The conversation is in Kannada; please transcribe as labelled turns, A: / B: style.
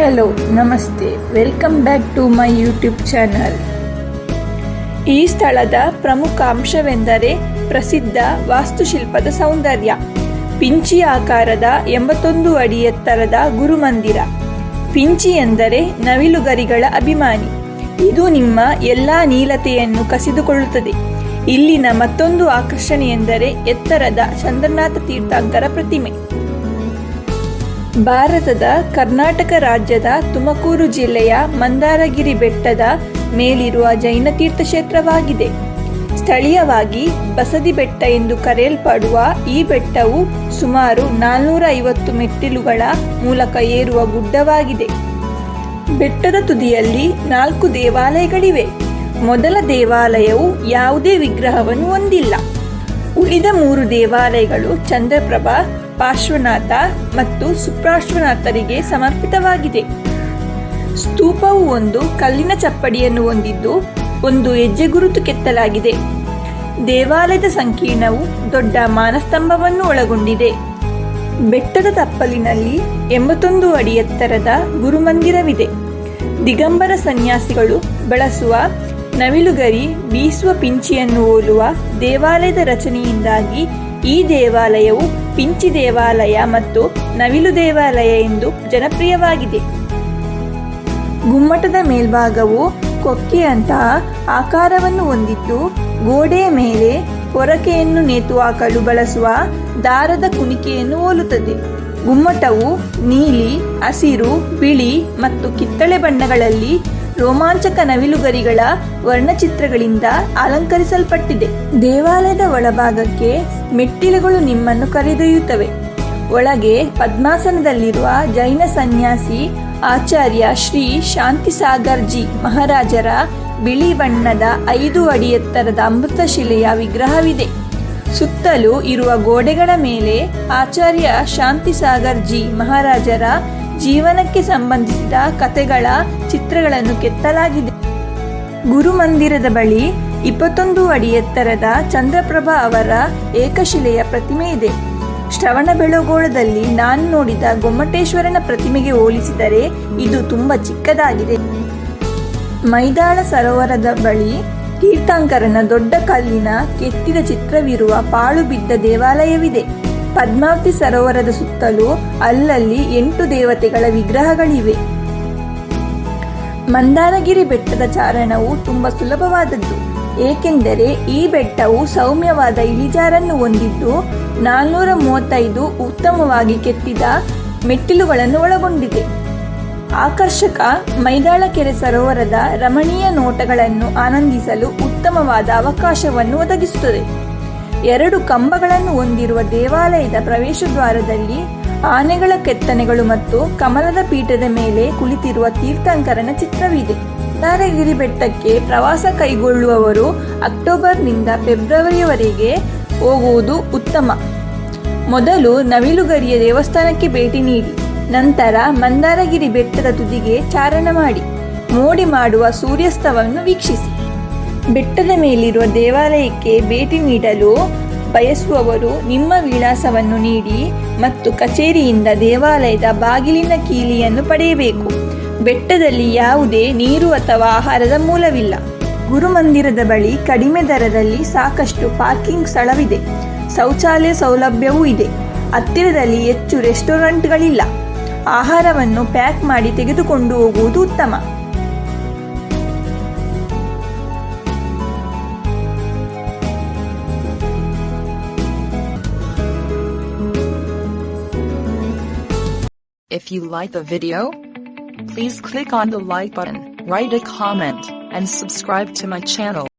A: ಹಲೋ ನಮಸ್ತೆ welcome back to my YouTube channel ಈ ಸ್ಥಳದ ಪ್ರಮುಖ ಅಂಶವೆಂದರೆ ಪ್ರಸಿದ್ಧ ವಾಸ್ತುಶಿಲ್ಪದ ಸೌಂದರ್ಯ. ಪಿಂಚಿ ಆಕಾರದ ಎಂಬತ್ತೊಂದು ಅಡಿ ಎತ್ತರದ ಗುರುಮಂದಿರ. ಪಿಂಚಿ ಎಂದರೆ ನವಿಲುಗರಿಗಳ ಅಭಿಮಾನಿ. ಇದು ನಿಮ್ಮ ಎಲ್ಲಾ ನೀಲತೆಯನ್ನು ಕಸಿದುಕೊಳ್ಳುತ್ತದೆ. ಇಲ್ಲಿನ ಮತ್ತೊಂದು ಆಕರ್ಷಣೆ ಎಂದರೆ ಎತ್ತರದ ಚಂದ್ರನಾಥ ತೀರ್ಥಂಕರ ಪ್ರತಿಮೆ. ಭಾರತದ ಕರ್ನಾಟಕ ರಾಜ್ಯದ ತುಮಕೂರು ಜಿಲ್ಲೆಯ ಮಂದಾರಗಿರಿ ಬೆಟ್ಟದ ಮೇಲಿರುವ ಜೈನ ತೀರ್ಥಕ್ಷೇತ್ರವಾಗಿದೆ ಸ್ಥಳೀಯವಾಗಿ ಬಸದಿ ಬೆಟ್ಟ ಎಂದು ಕರೆಯಲ್ಪಡುವ ಈ ಬೆಟ್ಟವು ಸುಮಾರು ನಾನ್ನೂರ ಐವತ್ತು ಮೆಟ್ಟಿಲುಗಳ ಮೂಲಕ ಏರುವ ಗುಡ್ಡವಾಗಿದೆ. ಬೆಟ್ಟದ ತುದಿಯಲ್ಲಿ ನಾಲ್ಕು ದೇವಾಲಯಗಳಿವೆ. ಮೊದಲ ದೇವಾಲಯವು ಯಾವುದೇ ವಿಗ್ರಹವನ್ನು ಹೊಂದಿಲ್ಲ. ಉಳಿದ ಮೂರು ದೇವಾಲಯಗಳು ಚಂದ್ರಪ್ರಭಾ ಪಾರ್ಶ್ವನಾಥ ಮತ್ತು ಸುಪ್ರಾಶ್ವನಾಥರಿಗೆ ಸಮರ್ಪಿತವಾಗಿದೆ. ಸ್ತೂಪವು ಒಂದು ಕಲ್ಲಿನ ಚಪ್ಪಡಿಯನ್ನು ಹೊಂದಿದ್ದು ಒಂದು ಹೆಜ್ಜೆಗುರುತು ಕೆತ್ತಲಾಗಿದೆ. ದೇವಾಲಯದ ಸಂಕೀರ್ಣವು ದೊಡ್ಡ ಮಾನಸ್ತಂಭವನ್ನು ಒಳಗೊಂಡಿದೆ. ಬೆಟ್ಟದ ತಪ್ಪಲಿನಲ್ಲಿ ಎಂಬತ್ತೊಂದು ಅಡಿ ಎತ್ತರದ ಗುರುಮಂದಿರವಿದೆ. ದಿಗಂಬರ ಸನ್ಯಾಸಿಗಳು ಬಳಸುವ ನವಿಲುಗರಿ, ಬೀಸುವ ಪಿಂಚಿಯನ್ನು ಹೋಲುವ ದೇವಾಲಯದ ರಚನೆಯಿಂದಾಗಿ ಈ ದೇವಾಲಯವು ಪಿಂಚಿ ದೇವಾಲಯ ಮತ್ತು ನವಿಲು ದೇವಾಲಯ ಎಂದು ಜನಪ್ರಿಯವಾಗಿದೆ. ಗುಮ್ಮಟದ ಮೇಲ್ಭಾಗವು ಕೊಕ್ಕೆಯಂತಹ ಆಕಾರವನ್ನು ಹೊಂದಿದ್ದು, ಗೋಡೆಯ ಮೇಲೆ ನೇತು ಹಾಕಲು ಬಳಸುವ ದಾರದ ಕುಣಿಕೆಯನ್ನು ಹೋಲುತ್ತದೆ. ಗುಮ್ಮಟವು ನೀಲಿ, ಹಸಿರು, ಬಿಳಿ ಮತ್ತು ಕಿತ್ತಳೆ ಬಣ್ಣಗಳಲ್ಲಿ ರೋಮಾಂಚಕ ನವಿಲುಗರಿಗಳ ವರ್ಣಚಿತ್ರಗಳಿಂದ ಅಲಂಕರಿಸಲ್ಪಟ್ಟಿದೆ. ದೇವಾಲಯದ ಒಳಭಾಗಕ್ಕೆ ಮೆಟ್ಟಿಲುಗಳು ನಿಮ್ಮನ್ನು ಕರೆದೊಯ್ಯುತ್ತವೆ. ಒಳಗೆ ಪದ್ಮಾಸನದಲ್ಲಿರುವ ಜೈನ ಸನ್ಯಾಸಿ ಆಚಾರ್ಯ ಶ್ರೀ ಶಾಂತಿಸಾಗರ್ಜಿ ಮಹಾರಾಜರ ಬಿಳಿ ಬಣ್ಣದ ಐದು ಅಡಿ ಎತ್ತರದ ಅಮೃತಶಿಲೆಯ ವಿಗ್ರಹವಿದೆ. ಸುತ್ತಲೂ ಇರುವ ಗೋಡೆಗಳ ಮೇಲೆ ಆಚಾರ್ಯ ಶಾಂತಿಸಾಗರ್ಜಿ ಮಹಾರಾಜರ ಜೀವನಕ್ಕೆ ಸಂಬಂಧಿಸಿದ ಕಥೆಗಳ ಚಿತ್ರಗಳನ್ನು ಕೆತ್ತಲಾಗಿದೆ. ಗುರುಮಂದಿರದ ಬಳಿ ಇಪ್ಪತ್ತೊಂದು ಅಡಿ ಎತ್ತರದ ಚಂದ್ರಪ್ರಭಾ ಅವರ ಏಕಶಿಲೆಯ ಪ್ರತಿಮೆ ಇದೆ. ಶ್ರವಣಬೆಳಗೊಳದಲ್ಲಿ ನಾನು ನೋಡಿದ ಗೊಮ್ಮಟೇಶ್ವರನ ಪ್ರತಿಮೆಗೆ ಹೋಲಿಸಿದರೆ ಇದು ತುಂಬಾ ಚಿಕ್ಕದಾಗಿದೆ. ಮೈದಾಳ ಸರೋವರದ ಬಳಿ ತೀರ್ಥಂಕರನ ದೊಡ್ಡ ಕಲ್ಲಿನ ಕೆತ್ತಿದ ಚಿತ್ರವಿರುವ ಪಾಳು ಬಿದ್ದ ದೇವಾಲಯವಿದೆ. ಪದ್ಮಾವತಿ ಸರೋವರದ ಸುತ್ತಲೂ ಅಲ್ಲಲ್ಲಿ ಎಂಟು ದೇವತೆಗಳ ವಿಗ್ರಹಗಳಿವೆ. ಮಂದಾರಗಿರಿ ಬೆಟ್ಟದ ಚಾರಣವು ತುಂಬಾ ಸುಲಭವಾದದ್ದು. ಏಕೆಂದರೆ ಈ ಬೆಟ್ಟವು ಸೌಮ್ಯವಾದ ಇಳಿಜಾರನ್ನು ಹೊಂದಿದ್ದು, ನಾಲ್ನೂರ ಮೂವತ್ತೈದು ಉತ್ತಮವಾಗಿ ಕೆತ್ತಿದ ಮೆಟ್ಟಿಲುಗಳನ್ನು ಒಳಗೊಂಡಿದೆ. ಆಕರ್ಷಕ ಮೈದಾಳ ಕೆರೆ ಸರೋವರದ ರಮಣೀಯ ನೋಟಗಳನ್ನು ಆನಂದಿಸಲು ಉತ್ತಮವಾದ ಅವಕಾಶವನ್ನು ಒದಗಿಸುತ್ತದೆ. ಎರಡು ಕಂಬಗಳನ್ನು ಹೊಂದಿರುವ ದೇವಾಲಯದ ಪ್ರವೇಶ ದ್ವಾರದಲ್ಲಿ ಆನೆಗಳ ಕೆತ್ತನೆಗಳು ಮತ್ತು ಕಮಲದ ಪೀಠದ ಮೇಲೆ ಕುಳಿತಿರುವ ತೀರ್ಥಂಕರನ ಚಿತ್ರವಿದೆ. ತಾರಗಿರಿ ಬೆಟ್ಟಕ್ಕೆ ಪ್ರವಾಸ ಕೈಗೊಳ್ಳುವವರು ಅಕ್ಟೋಬರ್ನಿಂದ ಫೆಬ್ರವರಿಯವರೆಗೆ ಹೋಗುವುದು ಉತ್ತಮ. ಮೊದಲು ನವಿಲುಗರಿಯ ದೇವಸ್ಥಾನಕ್ಕೆ ಭೇಟಿ ನೀಡಿ. ನಂತರ ಮಂದಾರಗಿರಿ ಬೆಟ್ಟದ ತುದಿಗೆ ಚಾರಣ ಮಾಡಿ, ಮೋಡಿ ಮಾಡುವ ಸೂರ್ಯಾಸ್ತವನ್ನು ವೀಕ್ಷಿಸಿ. ಬೆಟ್ಟದ ಮೇಲಿರುವ ದೇವಾಲಯಕ್ಕೆ ಭೇಟಿ ನೀಡಲು ಬಯಸುವವರು ನಿಮ್ಮ ವಿಳಾಸವನ್ನು ನೀಡಿ ಮತ್ತು ಕಚೇರಿಯಿಂದ ದೇವಾಲಯದ ಬಾಗಿಲಿನ ಕೀಲಿಯನ್ನು ಪಡೆಯಬೇಕು. ಬೆಟ್ಟದಲ್ಲಿ ಯಾವುದೇ ನೀರು ಅಥವಾ ಆಹಾರದ ಮೂಲವಿಲ್ಲ. ಗುರುಮಂದಿರದ ಬಳಿ ಕಡಿಮೆ ದರದಲ್ಲಿ ಸಾಕಷ್ಟು ಪಾರ್ಕಿಂಗ್ ಸ್ಥಳವಿದೆ. ಶೌಚಾಲಯ ಸೌಲಭ್ಯವೂ ಇದೆ. ಹತ್ತಿರದಲ್ಲಿ ಹೆಚ್ಚು ರೆಸ್ಟೋರೆಂಟ್ಗಳಿಲ್ಲ. ಆಹಾರವನ್ನು ಪ್ಯಾಕ್ ಮಾಡಿ ತೆಗೆದುಕೊಂಡು ಹೋಗುವುದು ಉತ್ತಮ
B: If you like the video, please click on the like button, write a comment, and subscribe to my channel.